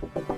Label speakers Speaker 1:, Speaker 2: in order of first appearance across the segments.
Speaker 1: Thank you.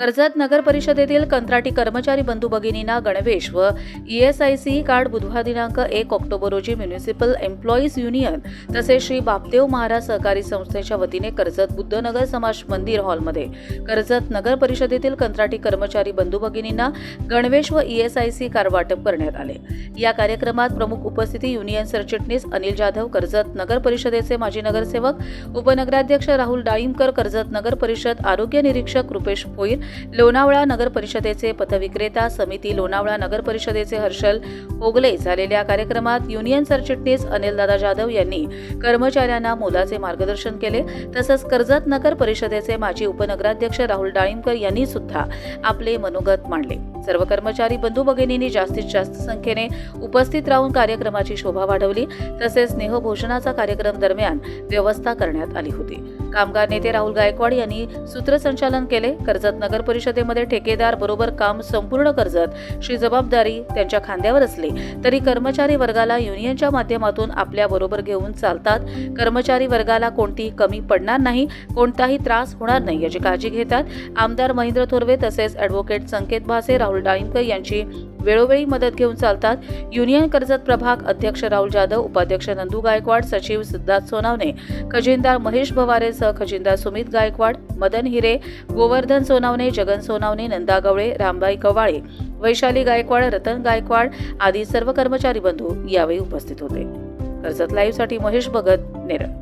Speaker 1: Karjat नगर परिषदेतील कंत्राटी कर्मचारी बंधू भगिनींना गणवेश व ईएसआयसी कार्ड बुधवार दिनांक एक ऑक्टोबर रोजी म्युनिसिपल एम्प्लॉईज युनियन तसेच श्री बापदेव महाराज सहकारी संस्थेच्या वतीने कर्जत बुद्धनगर समाज मंदिर हॉलमध्ये कर्जत नगर परिषदेतील कंत्राटी कर्मचारी बंधू भगिनींना गणवेश व ईएसआयसी कार्ड वाटप करण्यात आले. या कार्यक्रमात प्रमुख उपस्थिती युनियन सरचिटणीस अनिल जाधव कर्जत नगर परिषदेचे माजी नगरसेवक उपनगराध्यक्ष राहुल डाळिंबकर कर्जत नगर परिषद आरोग्य निरीक्षक रुपेश भोईर लोणावळा नगर परिषदेचे पथविक्रेता समिती लोणावळा नगर परिषदेचे हर्षल ओगले झालेल्या कार्यक्रमात युनियन सरचिटणीस अनिलदादा जाधव यांनी कर्मचाऱ्यांना मोलाचे मार्गदर्शन केले. तसंच कर्जत नगर परिषदेचे माजी उपनगराध्यक्ष राहुल डाळिंबकर यांनी सुद्धा आपले मनोगत मांडले. सर्व कर्मचारी बंधू भगिनींनी जास्तीत जास्त संख्येने उपस्थित राहून कार्यक्रमाची शोभा वाढवली. तसेच स्नेहभोजनाचा कार्यक्रम दरम्यान व्यवस्था करण्यात आली होती. कामगार नेते राहुल गायकवाड यांनी सूत्रसंचालन केले. कर्जत नगर परिषदेमध्ये ठेकेदार बरोबर काम संपूर्ण कर्जत. शी जबाबदारी त्यांच्या खांद्यावर असली तरी कर्मचारी वर्गाला युनियनच्या माध्यमातून आपल्या बरोबर घेऊन चालतात. कर्मचारी वर्गाला कोणतीही कमी पडणार नाही. कोणताही त्रास होणार नाही याची काळजी घेतात. आमदार महेंद्र थोरवे तसेच ॲडव्होकेट संकेत भासे राहुल डाळिंबकर यांची वेळोवेळी मदत घेऊन चालतात. युनियन कर्जत प्रभाग अध्यक्ष राहुल जाधव उपाध्यक्ष नंदू गायकवाड सचिव सिद्धार्थ सोनावणे खजिनदार महेश भवारेसह खजिनदार सुमित गायकवाड मदन हिरे गोवर्धन सोनावणे जगन सोनावणे नंदा गवळे रामबाई कवाळे वैशाली गायकवाड रतन गायकवाड आदी सर्व कर्मचारी बंधू यावेळी उपस्थित होते. कर्जत लाईव्हसाठी महेश भगत नेरळ.